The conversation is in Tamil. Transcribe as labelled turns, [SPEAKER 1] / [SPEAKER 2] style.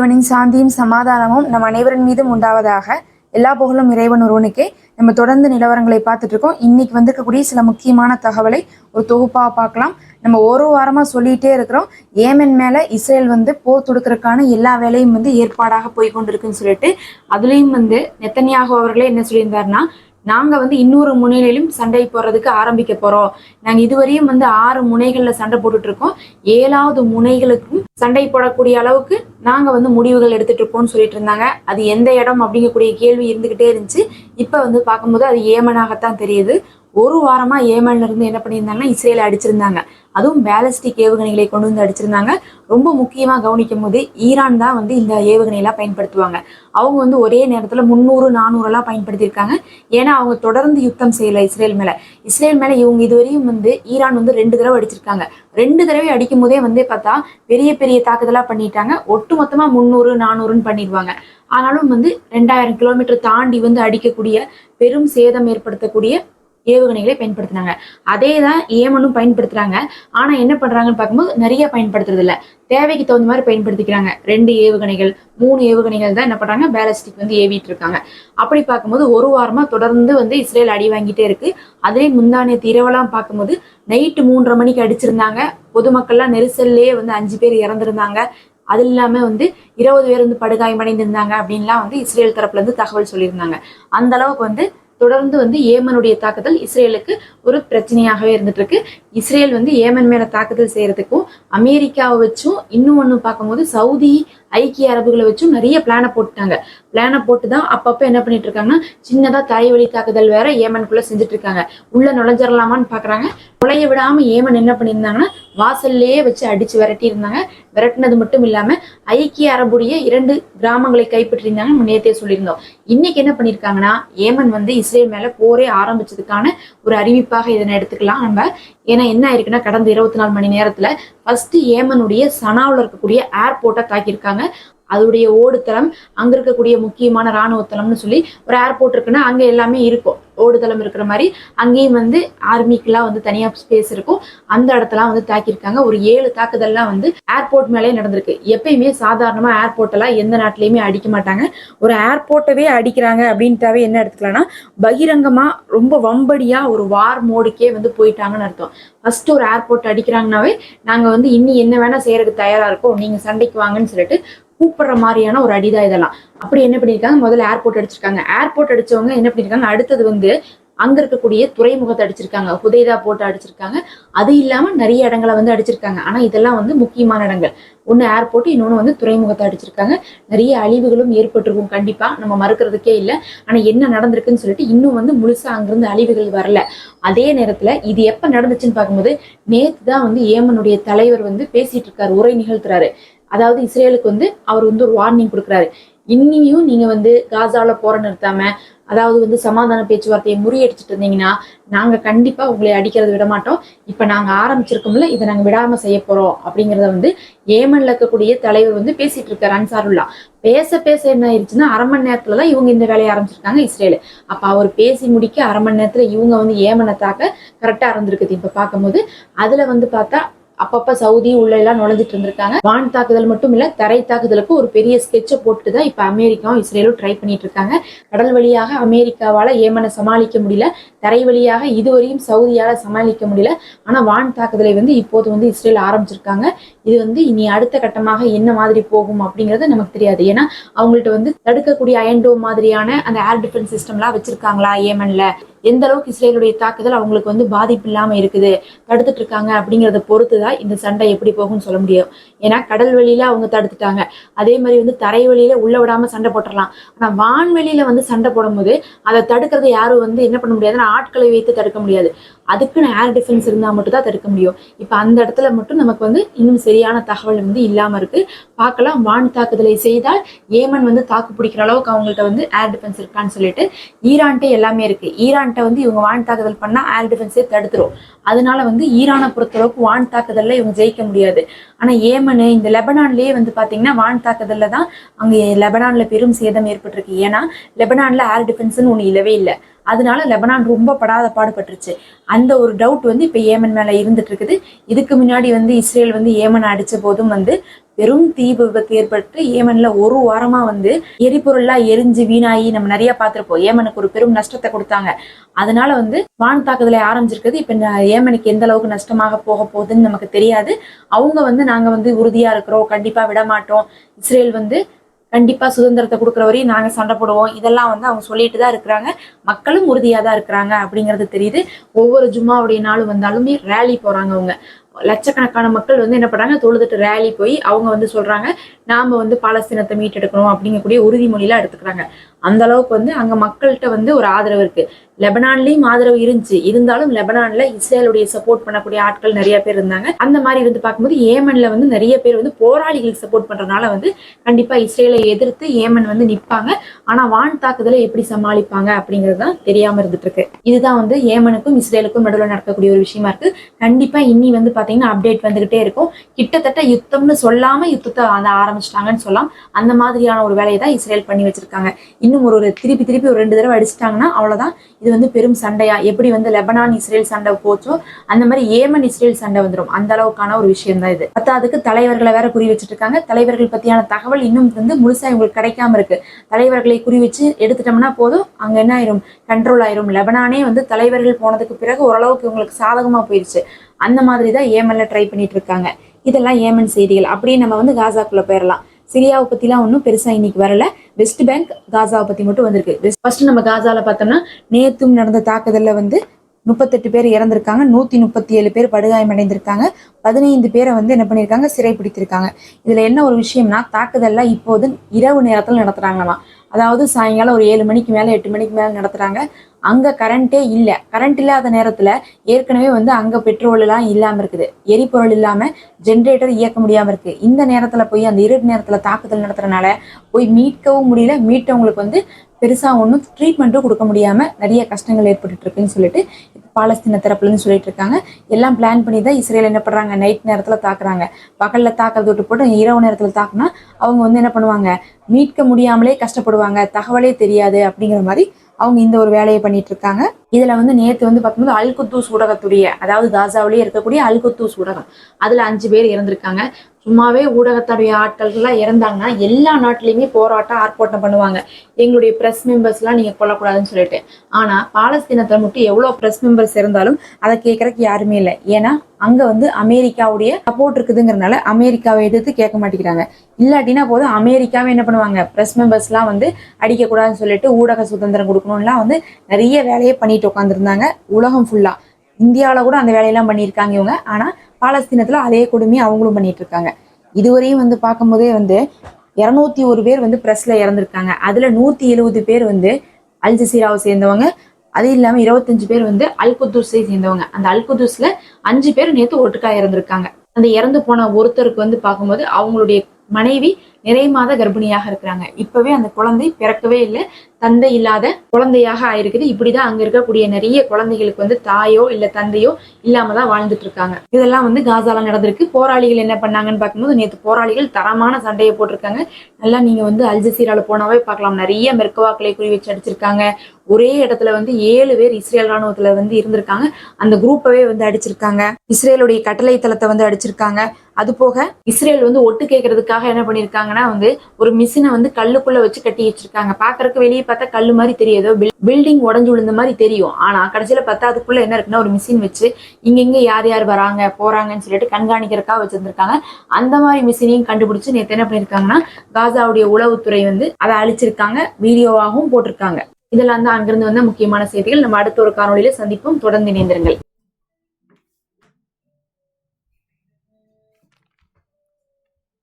[SPEAKER 1] இறைவனின் சாந்தியும் சமாதானமும் நம் அனைவரின் மீதும் உண்டாவதாக எல்லா புகழும் இறைவன் ஒருவனுக்கே. நம்ம தொடர்ந்து நிலவரங்களை பார்த்துட்டு இருக்கோம். இன்னைக்கு வந்திருக்கக்கூடிய சில முக்கியமான தகவலை ஒரு தொகுப்பாக பார்க்கலாம். நம்ம ஒரு வாரமா சொல்லிட்டே இருக்கிறோம். ஏமன் மேல இஸ்ரேல் வந்து போர் தொடுக்கிறதுக்கான எல்லா வேலையும் வந்து ஏற்பாடாக போய் கொண்டிருக்குன்னு சொல்லிட்டு அதுலயும் வந்து நெத்தனியாக அவர்களே என்ன சொல்லியிருந்தாருன்னா நாங்க வந்து இன்னொரு முனையிலும் சண்டை போடுறதுக்கு ஆரம்பிக்க போறோம். நாங்க இதுவரையும் வந்து ஆறு முனைகள்ல சண்டை போட்டுட்டு இருக்கோம். ஏழாவது முனைகளுக்கும் சண்டை போடக்கூடிய அளவுக்கு நாங்க வந்து முடிவுகள் எடுத்துட்டு இருக்கோம்னு சொல்லிட்டு இருந்தாங்க. அது எந்த இடம் அப்படிங்கக்கூடிய கேள்வி இருந்துகிட்டே இருந்துச்சு. இப்ப வந்து பார்க்கும்போது அது ஏமனாகத்தான் தெரியுது. ஒரு வாரமா ஏமன்ல இருந்து என்ன பண்ணியிருந்தாங்கன்னா இஸ்ரேலை அடிச்சிருந்தாங்க. அதுவும் பேலஸ்டிக் ஏவுகணைகளை கொண்டு வந்து அடிச்சிருந்தாங்க. ரொம்ப முக்கியமா கவனிக்கும் போது ஈரான் தான் வந்து இந்த ஏவுகணையெல்லாம் பயன்படுத்துவாங்க. அவங்க வந்து ஒரே நேரத்துல முந்நூறு நானூறு எல்லாம் பயன்படுத்தியிருக்காங்க. ஏன்னா அவங்க தொடர்ந்து யுத்தம் செய்யல இஸ்ரேல் மேல. இஸ்ரேல் மேல இவங்க இதுவரையும் வந்து ஈரான் வந்து ரெண்டு தடவை அடிச்சிருக்காங்க. ரெண்டு தடவை அடிக்கும் போதே வந்து பார்த்தா பெரிய பெரிய தாக்குதலா பண்ணிட்டாங்க. ஒட்டு மொத்தமா முந்நூறு நானூறுன்னு பண்ணிடுவாங்க. ஆனாலும் வந்து ரெண்டாயிரம் கிலோமீட்டர் தாண்டி வந்து அடிக்கக்கூடிய பெரும் சேதம் ஏற்படுத்தக்கூடிய ஏவுகணைகளை பயன்படுத்தினாங்க. அதே தான் ஏமனும் பயன்படுத்துறாங்க. ஆனா என்ன பண்றாங்கன்னு பார்க்கும்போது நிறைய பயன்படுத்துறது இல்ல. தேவைக்கு தகுந்த மாதிரி பயன்படுத்திக்கிறாங்க. ரெண்டு ஏவுகணைகள் மூணு ஏவுகணைகள் தான் என்ன பண்றாங்க? பேலஸ்டிக் வந்து ஏவிட்டு இருக்காங்க அப்படி பார்க்கும்போது ஒரு வாரமா தொடர்ந்து வந்து இஸ்ரேல் அடி வாங்கிட்டே இருக்கு. அதே முந்தானிய இரவெல்லாம் பார்க்கும்போது நைட்டு மூன்றரை மணிக்கு அடிச்சிருந்தாங்க. பொதுமக்கள்லாம் நெரிசல்லே வந்து அஞ்சு பேர் இறந்துருந்தாங்க. அது இல்லாம வந்து இருபது பேர் வந்து படுகாயமடைந்திருந்தாங்க அப்படின்லாம் வந்து இஸ்ரேல் தரப்புல இருந்து தகவல் சொல்லியிருந்தாங்க. அந்த அளவுக்கு வந்து தொடர்ந்து வந்து ஏமனுடைய தாக்குதல் இஸ்ரேலுக்கு ஒரு பிரச்சனையாகவே இருந்துட்டு இருக்கு இஸ்ரேல் வந்து ஏமன் மேல தாக்குதல் செய்யறதுக்கும் அமெரிக்காவை வச்சும் இன்னும் ஒன்று பார்க்கும்போது சவுதி ஐக்கிய அரபுகளை வச்சும் நிறைய பிளானை போட்டுட்டாங்க. பிளானை போட்டு தான் அப்பப்போ என்ன பண்ணிட்டு இருக்காங்கன்னா சின்னதா தாய்வழி தாக்குதல் வேற ஏமனுக்குள்ள செஞ்சுட்டு இருக்காங்க உள்ள நுழைஞ்சிடலாமான்னு பாக்குறாங்க. நுழைய விடாம ஏமன் என்ன பண்ணியிருந்தாங்கன்னா வாசல்லையே வச்சு அடிச்சு விரட்டியிருந்தாங்க. விரட்டினது மட்டும் இல்லாம ஐக்கிய அரபுடைய இரண்டு கிராமங்களை கைப்பற்றியிருந்தாங்க நம்ம நேத்தே சொல்லியிருந்தோம். இன்னைக்கு என்ன பண்ணியிருக்காங்கன்னா ஏமன் வந்து இஸ்ரேல் மேல போரே ஆரம்பிச்சதுக்கான ஒரு அறிவிப்பாக இதனை எடுத்துக்கலாம். நம்ம ஏன்னா என்ன ஆயிருக்குன்னா கடந்த இருபத்தி நாலு மணி நேரத்துல ஃபர்ஸ்ட் ஏமனுடைய சனாவில் இருக்கக்கூடிய ஏர்போர்ட்டை தாக்கியிருக்காங்க. அதோடைய ஓடுத்தளம் அங்க இருக்கக்கூடிய முக்கியமான ராணுவ தளம்னு சொல்லி ஒரு ஏர்போர்ட் இருக்குன்னா அங்க எல்லாமே இருக்கும். ஓடுதளம் இருக்கிற மாதிரி அங்கேயும் வந்து ஆர்மிக்கெல்லாம் வந்து தனியாக ஸ்பேஸ் இருக்கும். அந்த இடத்தெல்லாம் வந்து தாக்கியிருக்காங்க. ஒரு ஏழு தாக்குதல்லாம் வந்து ஏர்போர்ட் மேலே நடந்திருக்கு. எப்பயுமே சாதாரணமாக ஏர்போர்ட் எல்லாம் எந்த நாட்டிலையுமே அடிக்க மாட்டாங்க. ஒரு ஏர்போர்ட்டவே அடிக்கிறாங்க அப்படின்ட்டாவே என்ன எடுத்துக்கலாம்னா பகிரங்கமாக ரொம்ப வம்படியாக ஒரு வார் மோடுக்கே வந்து போயிட்டாங்கன்னு அர்த்தம். ஃபர்ஸ்ட் ஒரு ஏர்போர்ட் அடிக்கிறாங்கனாவே நாங்கள் வந்து இன்னி என்ன வேணால் செய்யறதுக்கு தயாராக இருக்கோம். நீங்கள் சண்டைக்கு வாங்கன்னு சொல்லிட்டு கூப்பிடுற மாதிரியான ஒரு அடிதான் இதெல்லாம். அப்படி என்ன பண்ணிருக்காங்க? முதல்ல ஏர்போர்ட் அடிச்சிருக்காங்க. ஏர்போர்ட் அடிச்சவங்க என்ன பண்ணிருக்காங்க? அடுத்தது வந்து அங்க இருக்கக்கூடிய துறைமுகத்தை அடிச்சிருக்காங்க. ஹுதைதா போட்டு அடிச்சிருக்காங்க. அது இல்லாம நிறைய இடங்களை வந்து அடிச்சிருக்காங்க. ஆனா இதெல்லாம் வந்து முக்கியமான இடங்கள். ஒன்னு ஏர்போர்ட் இன்னொன்னு வந்து துறைமுகத்தை அடிச்சிருக்காங்க. நிறைய அழிவுகளும் ஏற்பட்டிருக்கும். கண்டிப்பா நம்ம மறுக்கிறதுக்கே இல்லை. ஆனா என்ன நடந்திருக்குன்னு சொல்லிட்டு இன்னும் வந்து முழுசா அங்கிருந்து அழிவுகள் வரல. அதே நேரத்துல இது எப்ப நடந்துச்சுன்னு பார்க்கும்போது நேத்து தான் வந்து ஏமனுடைய தலைவர் வந்து பேசிட்டு இருக்காரு. உரை நிகழ்த்துறாரு. அதாவது இஸ்ரேலுக்கு வந்து அவர் வந்து ஒரு வார்னிங் கொடுக்குறாரு. இன்னியும் நீங்க வந்து காசால போற நிறுத்தாம அதாவது வந்து சமாதான பேச்சுவார்த்தையை முறியடிச்சிட்டு இருந்தீங்கன்னா நாங்க கண்டிப்பா உங்களை அடிக்கிறது விட மாட்டோம். இப்ப நாங்க ஆரம்பிச்சிருக்கோம்ல இதை நாங்க விடாம செய்ய போறோம் அப்படிங்கறத வந்து ஏமன்ல இருக்கக்கூடிய தலைவர் வந்து பேசிட்டு இருக்காரு அன்சாருல்லா. பேச பேச என்ன ஆயிடுச்சுன்னா அரை மணி நேரத்துல தான் இவங்க இந்த வேலையை ஆரம்பிச்சிருக்காங்க இஸ்ரேல். அப்ப அவர் பேசி முடிக்க அரை மணி நேரத்துல இவங்க வந்து ஏமனை தாக்க கரெக்டா இருந்திருக்குது. இப்ப பார்க்கும்போது அதுல வந்து பார்த்தா அப்பப்ப சவுதி உள்ள எல்லாம் நுழைஞ்சிட்டு இருந்திருக்காங்க. வான் தாக்குதல் மட்டும் இல்ல தரை தாக்குதலுக்கு ஒரு பெரிய ஸ்கெட்சை போட்டு தான் இப்ப அமெரிக்காவும் இஸ்ரேலும் ட்ரை பண்ணிட்டு இருக்காங்க. கடல் வழியாக அமெரிக்காவால ஏமனை சமாளிக்க முடியல. தரை வழியாக இதுவரையும் சவுதியால சமாளிக்க முடியல. ஆனா வான் தாக்குதலை வந்து இப்போது வந்து இஸ்ரேல் ஆரம்பிச்சிருக்காங்க. இது வந்து இனி அடுத்த கட்டமாக என்ன மாதிரி போகும் அப்படிங்கிறது நமக்கு தெரியாது. ஏன்னா அவங்கள்ட்ட வந்து தடுக்கக்கூடிய அயன்டோ மாதிரியான அந்த ஏர் டிஃபென்ஸ் சிஸ்டம்லாம் வச்சிருக்காங்களா ஏமன்ல? எந்த அளவுக்கு இஸ்ரேலுடைய தாக்குதல் அவங்களுக்கு வந்து பாதிப்பு இல்லாமல் இருக்குது தடுத்துட்டு இருக்காங்க அப்படிங்கிறத பொறுத்து தான் இந்த சண்டை எப்படி போகும்னு சொல்ல முடியும். ஏன்னா கடல் வெளியில அவங்க தடுத்துட்டாங்க. அதே மாதிரி வந்து தரை வழியில உள்ள விடாம சண்டை போட்டுடலாம் ஆனால் வான்வெளியில வந்து சண்டை போடும்போது அதை தடுக்கிறது யாரும் வந்து என்ன பண்ண முடியாதுன்னா ஆட்களை வைத்து தடுக்க முடியாது. அதுக்குன்னு ஏர் டிஃபென்ஸ் இருந்தால் மட்டும் தான் தடுக்க முடியும். இப்போ அந்த இடத்துல மட்டும் நமக்கு வந்து இன்னும் சரியான தகவல் வந்து இல்லாமல் இருக்குது பார்க்கலாம். வான் தாக்குதலை செய்தால் ஏமன் வந்து தாக்கு பிடிக்கிற அளவுக்கு அவங்கள்ட்ட வந்து ஏர் டிஃபென்ஸ் இருக்கான்னு சொல்லிட்டு ஈரான்ட்டே எல்லாமே இருக்கு. ஈரான்ட்ட வந்து இவங்க வான் தாக்குதல் பண்ணா ஏர் டிஃபென்ஸே தடுத்துரும். அதனால வந்து ஈரானை பொறுத்தளவுக்கு வான் தாக்குதல்ல இவங்க ஜெயிக்க முடியாது. ஆனா ஏமனு இந்த லெபனான்லயே வந்து பாத்தீங்கன்னா வான் தாக்குதல்ல தான் அங்க லெபனான்ல பெரும் சேதம் ஏற்பட்டிருக்கு. ஏன்னா லெபனான்ல ஏர் டிஃபென்ஸ்னு ஒண்ணு இல்லவே இல்லை. அதனால லெபனான் ரொம்ப படாத பாடுபட்டுருச்சு. அந்த ஒரு டவுட் வந்து இப்போ ஏமன் மேலே இருந்துட்டு இருக்குது இதுக்கு முன்னாடி வந்து இஸ்ரேல் வந்து ஏமன் அடிச்ச போதும் வந்து பெரும் தீ விபத்து ஏற்பட்டு ஏமன்ல ஒரு வாரமா வந்து எரிபொருள்லாம் எரிஞ்சு வீணாகி நம்ம நிறைய பார்த்திருப்போம். ஏமனுக்கு ஒரு பெரும் நஷ்டத்தை கொடுத்தாங்க. அதனால வந்து வான் தாக்குதலை ஆரம்பிச்சிருக்குது. இப்ப ஏமனுக்கு எந்த அளவுக்கு நஷ்டமாக போக போகுதுன்னு நமக்கு தெரியாது. அவங்க வந்து நாங்க வந்து உறுதியா இருக்கிறோம். கண்டிப்பா விட மாட்டோம் இஸ்ரேல் வந்து கண்டிப்பாக சுதந்திரத்தை கொடுக்குற வரையும் நாங்கள் சண்டை போடுவோம். இதெல்லாம் வந்து அவங்க சொல்லிட்டு தான் இருக்கிறாங்க. மக்களும் உறுதியாக தான் இருக்கிறாங்க அப்படிங்கிறது தெரியுது. ஒவ்வொரு ஜும்மாவுடைய நாளும் வந்தாலுமே ரேலி போகிறாங்க அவங்க. லட்சக்கணக்கான மக்கள் வந்து என்ன பண்ணுறாங்க தொழுதுட்டு ரேலி போய் அவங்க வந்து சொல்கிறாங்க நாம் வந்து பாலஸ்தீனத்தை மீட்டெடுக்கணும் அப்படிங்கக்கூடிய உறுதிமொழியெல்லாம் எடுத்துக்கிறாங்க. அந்த அளவுக்கு வந்து அங்கே மக்கள்கிட்ட வந்து ஒரு ஆதரவு இருக்குது லெபனான்லயும் ஆதரவு இருந்துச்சு. இருந்தாலும் லெபனான்ல இஸ்ரேலுடைய சப்போர்ட் பண்ணக்கூடிய ஆட்கள் நிறைய பேர் இருந்தாங்க. அந்த மாதிரி இருந்து பார்க்கும்போது ஏமன்ல வந்து நிறைய பேர் வந்து போராளிகளுக்கு சப்போர்ட் பண்றதுனால வந்து கண்டிப்பா இஸ்ரேலை எதிர்த்து ஏமன் வந்து நிப்பாங்க. ஆனா வான் தாக்குதலை எப்படி சமாளிப்பாங்க அப்படிங்கிறது தான் தெரியாம இருந்துட்டு இருக்கு. இதுதான் வந்து ஏமனுக்கும் இஸ்ரேலுக்கும் நடுவில் நடக்கக்கூடிய ஒரு விஷயமா இருக்கு. கண்டிப்பா இன்னி வந்து பாத்தீங்கன்னா அப்டேட் வந்துகிட்டே இருக்கும். கிட்டத்தட்ட யுத்தம்னு சொல்லாம யுத்தத்தை அந்த ஆரம்பிச்சிட்டாங்கன்னு சொல்லலாம். அந்த மாதிரியான ஒரு வேலையை தான் இஸ்ரேல் பண்ணி வச்சிருக்காங்க. இன்னும் ஒரு ஒரு திருப்பி திருப்பி ஒரு ரெண்டு தடவை அடிச்சிட்டாங்கன்னா அவ்வளவுதான். இது வந்து பெரும் சண்டையா? எப்படி வந்து லெபனான் இஸ்ரேல் சண்டை போச்சோ அந்த மாதிரி ஏமன் இஸ்ரேல் சண்டை வந்துடும் அந்த அளவுக்கான ஒரு விஷயம் தான் இது. பத்தாவதுக்கு தலைவர்களை வேற குறி வச்சுட்டு இருக்காங்க தலைவர்கள் பத்தியான தகவல் இன்னும் வந்து முழுசா இவங்களுக்கு கிடைக்காம இருக்கு. தலைவர்களை குறி வச்சு எடுத்துட்டோம்னா போதும். அங்க என்ன ஆயிரும்? கண்ட்ரோல் ஆயிரும். லெபனானே வந்து தலைவர்கள் போனதுக்கு பிறகு ஓரளவுக்கு இவங்களுக்கு சாதகமா போயிடுச்சு அந்த மாதிரி தான் ஏமன்ல ட்ரை பண்ணிட்டு இருக்காங்க. இதெல்லாம் ஏமன் செய்திகள். அப்படியே நம்ம வந்து காசாக்குள்ள போயிடலாம் சிரியாவை பத்திலாம் ஒன்றும் பெருசா இன்னைக்கு வரல. வெஸ்ட் பேங்க் காசாவை பத்தி மட்டும் வந்திருக்கு. ஃபர்ஸ்ட் நம்ம காசால பார்த்தோம்னா நேத்தும் நடந்த தாக்குதல்ல வந்து முப்பத்தெட்டு பேர் இறந்திருக்காங்க. நூத்தி முப்பத்தி ஏழு பேர் படுகாயமடைந்திருக்காங்க. பதினைந்து பேரை வந்து என்ன பண்ணியிருக்காங்க? சிறை பிடித்திருக்காங்க இதுல என்ன ஒரு விஷயம்னா தாக்குதல்லாம் இப்போது இரவு நேரத்தில் நடத்துறாங்களாமா. அதாவது சாயங்காலம் ஒரு ஏழு மணிக்கு மேல எட்டு மணிக்கு மேல நடத்துறாங்க. அங்க கரண்டே இல்ல. கரண்ட் இல்லாத நேரத்துல ஏற்கனவே வந்து அங்க பெட்ரோல் எல்லாம் இல்லாம இருக்குது. எரிபொருள் இல்லாம ஜென்ரேட்டர் இயக்க முடியாம இருக்கு. இந்த நேரத்துல போய் அந்த இருட்டு நேரத்துல தாக்குதல் நடத்துறனால போய் மீட்கவும் முடியல. மீட்டவங்களுக்கு வந்து பெருசா ஒன்றும் ட்ரீட்மெண்ட்டும் கொடுக்க முடியாம நிறைய கஷ்டங்கள் ஏற்பட்டுட்டு இருக்குன்னு சொல்லிட்டு பாலஸ்தீன தரப்புலன்னு சொல்லிட்டு இருக்காங்க. எல்லாம் பிளான் பண்ணி தான் இஸ்ரேல் என்ன பண்றாங்க? நைட் நேரத்துல தாக்குறாங்க. பகல்ல தாக்குறது விட்டு போட்டு இரவு நேரத்துல தாக்குனா அவங்க வந்து என்ன பண்ணுவாங்க? மீட்க முடியாமலே கஷ்டப்படுவாங்க. தகவலே தெரியாது அப்படிங்கிற மாதிரி அவங்க இந்த ஒரு வேலையை பண்ணிட்டு இருக்காங்க இதுல வந்து நேத்து வந்து பார்க்கும்போது அல்குத்தூஸ் ஊடகத்துடைய அதாவது காசாவிலேயே இருக்கக்கூடிய அல்குத்தூஸ் ஊடகம். அதுல அஞ்சு பேர் இறந்திருக்காங்க. சும்மாவே ஊடகத்துடைய ஆட்கள்லாம் இறந்தாங்கன்னா எல்லா நாட்டிலையுமே போராட்டம் ஆர்ப்பாட்டம் பண்ணுவாங்க. எங்களுடைய ப்ரெஸ் மெம்பர்ஸ்லாம் நீங்கள் கொல்லக்கூடாதுன்னு சொல்லிட்டு. ஆனால் பாலஸ்தீனத்தில் மட்டும் எவ்வளோ ப்ரெஸ் மெம்பர்ஸ் இருந்தாலும் அதை கேட்குறக்கு யாருமே இல்லை. ஏன்னா அங்கே வந்து அமெரிக்காவுடைய சப்போர்ட் இருக்குதுங்கிறனால அமெரிக்காவை எதிர்த்து கேட்க மாட்டேங்கிறாங்க. இல்லாட்டினா போதும் அமெரிக்காவே என்ன பண்ணுவாங்க? ப்ரெஸ் மெம்பர்ஸ்லாம் வந்து அடிக்கக்கூடாதுன்னு சொல்லிட்டு ஊடக சுதந்திரம் கொடுக்கணும்லாம் வந்து நிறைய வேலையை பண்ணிட்டு உட்காந்துருந்தாங்க உலகம் ஃபுல்லாக இந்தியாவில் கூட அந்த வேலையெல்லாம் பண்ணியிருக்காங்க இவங்க. ஆனால் பாலஸ்தீனத்துல அதே கொடுமையை அவங்களும் பண்ணிட்டு இருக்காங்க. இதுவரையும் வந்து பார்க்கும்போதே வந்து இரநூத்தி ஒரு பேர் வந்து பிரஸ்ல இறந்துருக்காங்க. அதுல நூத்தி எழுபது பேர் வந்து அல் ஜசீராவை சேர்ந்தவங்க. அது இல்லாம இருபத்தஞ்சு பேர் வந்து அல் குத்தூஸை சேர்ந்தவங்க. அந்த அல் குத்தூஸ்ல அஞ்சு பேர் நேத்து ஒட்டுக்கா இறந்துருக்காங்க. அந்த இறந்து போன ஒருத்தருக்கு வந்து பார்க்கும்போது அவங்களுடைய மனைவி நிறைய மாத கர்ப்பிணியாக இருக்கிறாங்க. இப்பவே அந்த குழந்தை பிறக்கவே இல்லை. தந்தை இல்லாத குழந்தையாக ஆயிருக்குது. இப்படிதான் அங்க இருக்கக்கூடிய நிறைய குழந்தைகளுக்கு வந்து தாயோ இல்ல தந்தையோ இல்லாம தான் வாழ்ந்துட்டு இருக்காங்க. இதெல்லாம் வந்து காசால நடந்திருக்கு. போராளிகள் என்ன பண்ணாங்கன்னு பார்க்கும்போது நேற்று போராளிகள் தரமான சண்டையை போட்டிருக்காங்க. நல்லா நீங்க வந்து அல்ஜசீரால போனாவே பார்க்கலாம். நிறைய மெர்கவாக்களை குறி வச்சு அடிச்சிருக்காங்க. ஒரே இடத்துல வந்து ஏழு பேர் இஸ்ரேல் ராணுவத்துல வந்து இருந்திருக்காங்க. அந்த குரூப்பவே வந்து அடிச்சிருக்காங்க. இஸ்ரேலுடைய கட்டளை தளத்தை வந்து அடிச்சிருக்காங்க. அது போக இஸ்ரேல் வந்து ஒட்டு கேட்கறதுக்காக என்ன பண்ணிருக்காங்க? பண்ணிருக்காங்கன்னா வந்து ஒரு மிஷினை வந்து கல்லுக்குள்ள வச்சு கட்டி வச்சிருக்காங்க. பாக்குறதுக்கு வெளியே பார்த்தா கல்லு மாதிரி தெரியுதோ? பில்டிங் உடஞ்சு விழுந்த மாதிரி தெரியும். ஆனா கடைசியில பார்த்தா அதுக்குள்ள என்ன இருக்குன்னா ஒரு மிஷின் வச்சு இங்க இங்க யார் யார் வராங்க போறாங்கன்னு சொல்லிட்டு கண்காணிக்கிறதுக்காக வச்சிருந்திருக்காங்க. அந்த மாதிரி மிஷினையும் கண்டுபிடிச்சு நேற்று என்ன பண்ணிருக்காங்கன்னா காசாவுடைய உளவுத்துறை வந்து அதை அழிச்சிருக்காங்க. வீடியோவாகவும் போட்டிருக்காங்க. இதெல்லாம் தான் அங்கிருந்து வந்த முக்கியமான செய்திகள். நம்ம அடுத்த ஒரு காணொலியில சந்திப்போம். தொடர்ந்து இணைந்திருங்கள்.